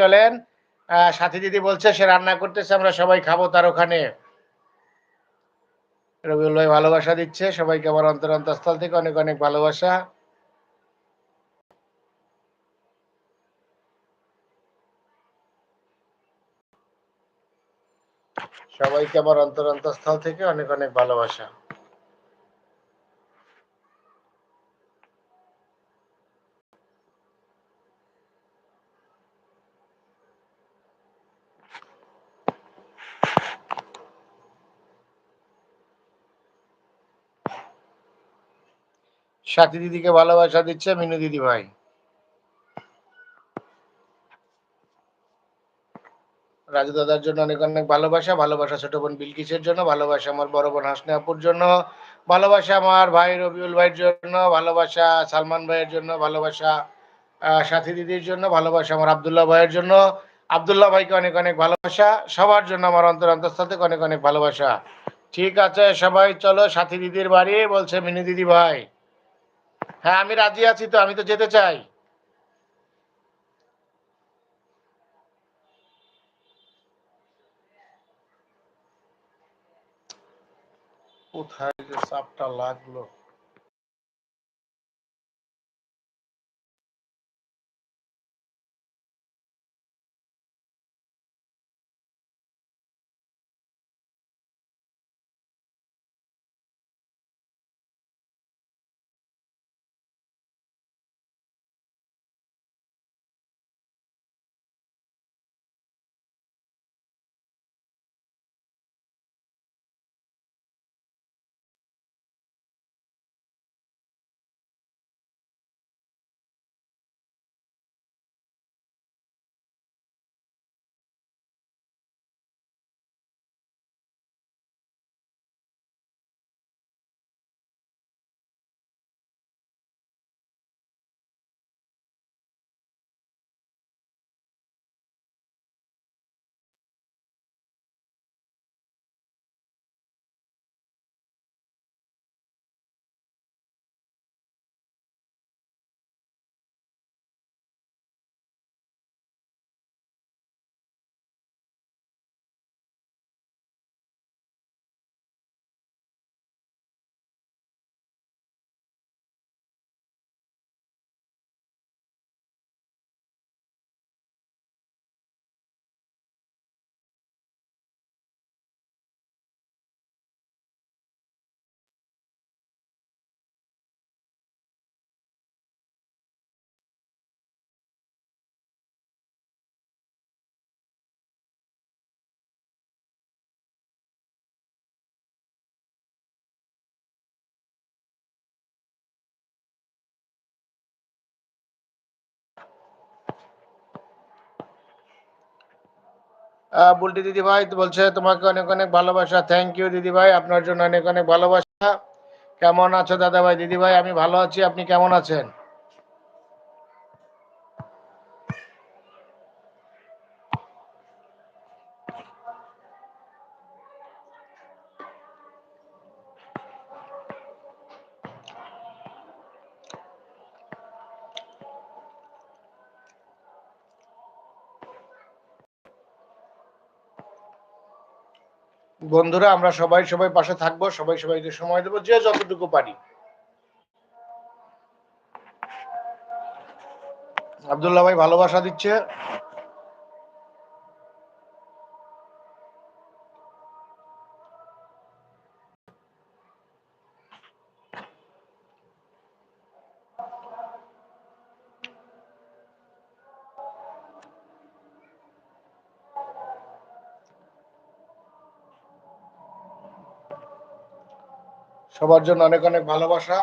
চলেন। সাথী দিদি বলছে, সে রান্না করতেছে, আমরা সবাই খাব তার ওখানে। রবিউল ভাই ভালোবাসা দিচ্ছে, সবাইকে আমার অন্তর অন্তঃস্থল থেকে অনেক অনেক ভালোবাসা। সবাইকে আমার অন্তর অন্তঃস্থল থেকে অনেক অনেক ভালোবাসা। সাথী দিদিকে ভালোবাসা দিচ্ছে মিনু দিদি ভাই। রাজু দাদার জন্য অনেক অনেক ভালোবাসা ভালোবাসা ছোট বোন বিলকিসের জন্য, ভালোবাসা আমার বড় বোন হাসনে আপুর জন্য, ভালোবাসা আমার ভাই রবিউল ভাইয়ের জন্য, ভালোবাসা সালমান ভাইয়ের জন্য, ভালোবাসা সাথী দিদির জন্য, ভালোবাসা আমার আবদুল্লাহ ভাইয়ের জন্য। আবদুল্লাহ ভাইকে অনেক অনেক ভালোবাসা, সবার জন্য আমার অন্তর অন্তঃস্থল থেকে অনেক অনেক ভালোবাসা। ঠিক আছে, সবাই চলো সাথী দিদির বাড়ি, বলছে মিনি দিদি ভাই। হ্যাঁ আমি রাজি আছি তো আমি তো যেতে চাই। কোথায় যে সাপটা লাগল? বুলটি দিদি ভাই বলছে, তোমাকে অনেক অনেক ভালোবাসা। থ্যাংক ইউ দিদি ভাই আপনার জন্য অনেক অনেক ভালোবাসা। কেমন আছো দাদা ভাই দিদি ভাই আমি ভালো আছি, আপনি কেমন আছেন? বন্ধুরা, আমরা সবাই সবাই পাশে থাকব, সবাই সবাইকে সময় দেবো, যে যতটুকু পারি। আবদুল্লাহ ভাই ভালোবাসা দিচ্ছে। সবার জন্য অনেক অনেক ভালোবাসা।